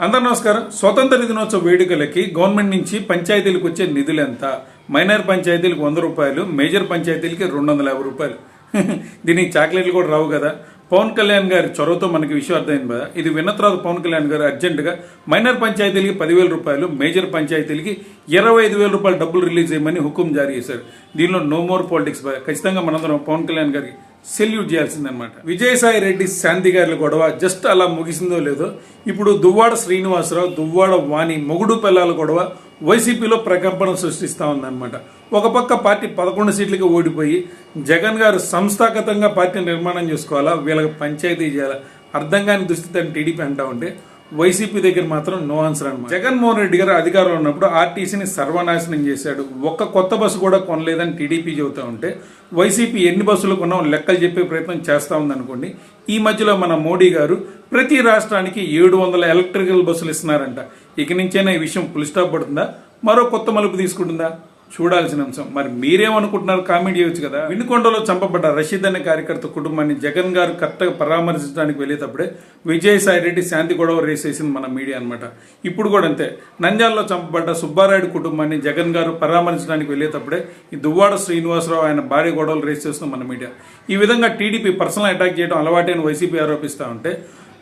అందరు నమస్కారం. స్వతంత్ర దినోత్సవ వేడుకలకి గవర్నమెంట్ నుంచి పంచాయతీలకు వచ్చే నిధులు ఎంత? మైనర్ పంచాయతీలకు వంద రూపాయలు మేజర్ పంచాయతీలకి రెండు వందల యాభై రూపాయలు. దీనికి చాక్లెట్లు కూడా రావు కదా. పవన్ కళ్యాణ్ గారి చొరవతో మనకి విషయం అర్థమైంది కదా. ఇది విన్న తర్వాత పవన్ కళ్యాణ్ గారు అర్జెంటుగా మైనర్ పంచాయతీలకి పదివేల రూపాయలు మేజర్ పంచాయతీలకి ఇరవై ఐదు వేల రూపాయలు డబ్బులు రిలీజ్ చేయమని హుకుం జారీ చేశారు. దీనిలో నో మోర్ పాలిటిక్స్. ఖచ్చితంగా మనందరం పవన్ కళ్యాణ్ గారికి సెల్యూట్ చేయాల్సిందనమాట విజయసాయి రెడ్డి శాంతి గారి గొడవ జస్ట్ అలా ముగిసిందో లేదో ఇప్పుడు దువ్వాడ శ్రీనివాసరావు దువ్వాడ వాణి మొగుడు పిల్లల గొడవ వైసీపీలో ప్రకంపన సృష్టిస్తా ఉందన్నమాట. ఒక పక్క పార్టీ పదకొండు సీట్లకి ఓడిపోయి జగన్ గారు సంస్థాగతంగా పార్టీ నిర్మాణం చేసుకోవాలా వీళ్ళకి పంచాయతీ చేయాలా అర్థం కాని దుస్థితి అని టీడీపీ అంటా ఉంటే వైసీపీ దగ్గర మాత్రం నో ఆన్సర్ అనమాట జగన్మోహన్ రెడ్డి గారు అధికారంలో ఉన్నప్పుడు ఆర్టీసీని సర్వనాశనం చేశాడు. ఒక్క కొత్త బస్సు కూడా కొనలేదని టీడీపీ చెబుతా ఉంటే వైసీపీ ఎన్ని బస్సులు కొన్నాం లెక్కలు చెప్పే ప్రయత్నం చేస్తా ఉందనుకోండి ఈ మధ్యలో మన మోడీ గారు ప్రతి రాష్ట్రానికి ఏడు వందల ఎలక్ట్రికల్ బస్సులు ఇస్తున్నారంట. ఇక నుంచైనా ఈ విషయం పులిస్టాప్ పడుతుందా? మరో కొత్త మలుపు తీసుకుంటుందా? చూడాల్సిన అంశం. మరి మీరేమనుకుంటున్నారు? కామెంట్ చేయొచ్చు కదా. వినుకొండలో చంపబడ్డ రషీద్ అనే కార్యకర్త కుటుంబాన్ని జగన్ గారు కరెక్ట్గా పరామర్శించడానికి వెళ్ళేటప్పుడే విజయసాయి రెడ్డి శాంతి గొడవ రేసేసింది మన మీడియా అనమాట ఇప్పుడు కూడా అంతే. నంద్యాలలో చంపబడ్డ సుబ్బారాయుడు కుటుంబాన్ని జగన్ గారు పరామర్శించడానికి వెళ్ళేటప్పుడే ఈ దువ్వాడ శ్రీనివాసరావు ఆయన భార్య గొడవలు రేస్ చేస్తుంది మన మీడియా. ఈ విధంగా టీడీపీ పర్సనల్ అటాక్ చేయడం అలవాటైన వైసీపీ ఆరోపిస్తూ ఉంటే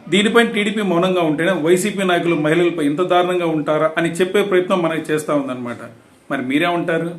దీనిపై టీడీపీ మౌనంగా ఉంటేనే వైసీపీ నాయకులు మహిళలపై ఇంత దారుణంగా ఉంటారా అని చెప్పే ప్రయత్నం మనకి చేస్తూ ఉందన్నమాట. మరి మీరే ఉంటారు?